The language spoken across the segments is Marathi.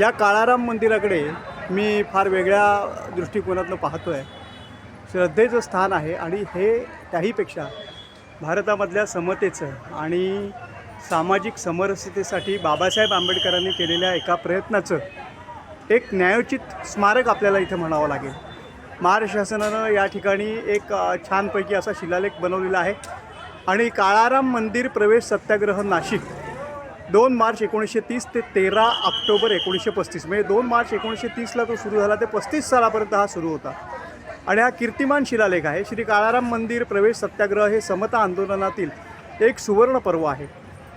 या काळाराम मंदिराकडे मी फार वेगळ्या दृष्टिकोनातून पाहतो आहे श्रद्धेचं स्थान आहे आणि हे त्याहीपेक्षा भारतामधल्या समतेचं आणि सामाजिक समरसतेसाठी बाबासाहेब आंबेडकरांनी केलेल्या एका प्रयत्नाचं एक न्यायोचित स्मारक आपल्याला इथं म्हणावं लागेल. महाराष्ट्र शासनानं या ठिकाणी एक छानपैकी असा शिलालेख बनवलेला आहे. आणि काळाराम मंदिर प्रवेश सत्याग्रह नाशिक दोन मार्च एकोणीसशे तीस ते तेरा ऑक्टोबर एकोणीसशे पस्तीस. म्हणजे दोन मार्च एकोणीसशे तीसला तो सुरू झाला ते पस्तीस सालापर्यंत हा सुरू होता. आणि हा कीर्तिमान शिलालेख आहे. श्री काळाराम मंदिर प्रवेश सत्याग्रह हे समता आंदोलनातील एक सुवर्ण पर्व आहे.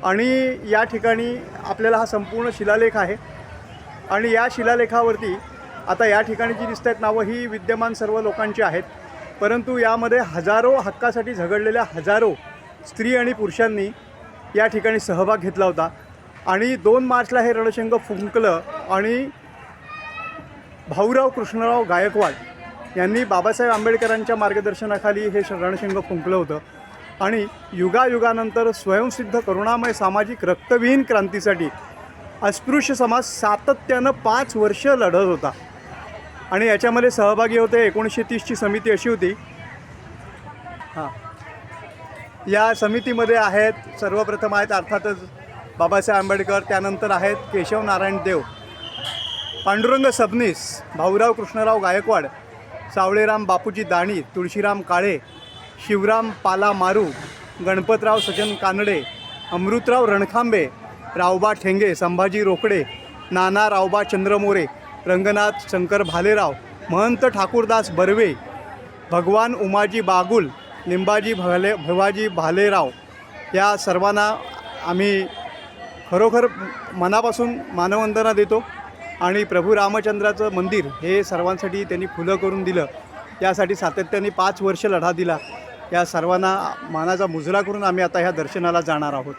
आणि या ठिकाणी आपल्याला हा संपूर्ण शिलालेख आहे. आणि या शिलालेखावरती आता या ठिकाणी जी दिसत आहेत नावं ही विद्यमान सर्व लोकांची आहेत. परंतु यामध्ये हजारो हक्कासाठी झगडलेल्या हजारो स्त्री आणि पुरुषांनी या ठिकाणी सहभाग घेतला होता. आणि दोन मार्चला हे रणशंग फुंकलं आणि भाऊराव कृष्णराव गायकवाड यांनी बाबासाहेब आंबेडकरांच्या मार्गदर्शनाखाली हे श- रणशिंग फुंकलं होतं. आणि युगायुगानंतर स्वयंसिद्ध करुणामय सामाजिक रक्तविहीन क्रांतीसाठी अस्पृश्य समाज सातत्यानं पाच वर्ष लढत होता. आणि याच्यामध्ये सहभागी होते एकोणीसशे तीसची समिती अशी होती. हां. या समितीमध्ये आहेत सर्वप्रथम आहेत अर्थातच बाबासाहेब आंबेडकर त्यानंतर आहेत केशव नारायण देव पांडुरंग सबनीस भाऊराव कृष्णराव गायकवाड सावळेराम बापूजी दाणी तुळशीराम काळे शिवराम पाला मारू गणपतराव सजन कानडे अमृतराव रणखांबे रावबा ठेंगे संभाजी रोकडे नाना रावबा चंद्रमोरे रंगनाथ शंकर भालेराव महंत ठाकूरदास बर्वे भगवान उमाजी बागुल लिंबाजी भले भवाजी भालेराव या सर्वांना आम्ही खरोखर मनापासून मानवंदना देतो आणि प्रभू रामचंद्राचं मंदिर हे सर्वांसाठी त्यांनी खुलं करून दिलं. यासाठी सातत्याने पाच वर्ष लढा दिला. या सर्वांना मानाचा मुजरा करून आम्ही आता ह्या दर्शनाला जाणार आहोत.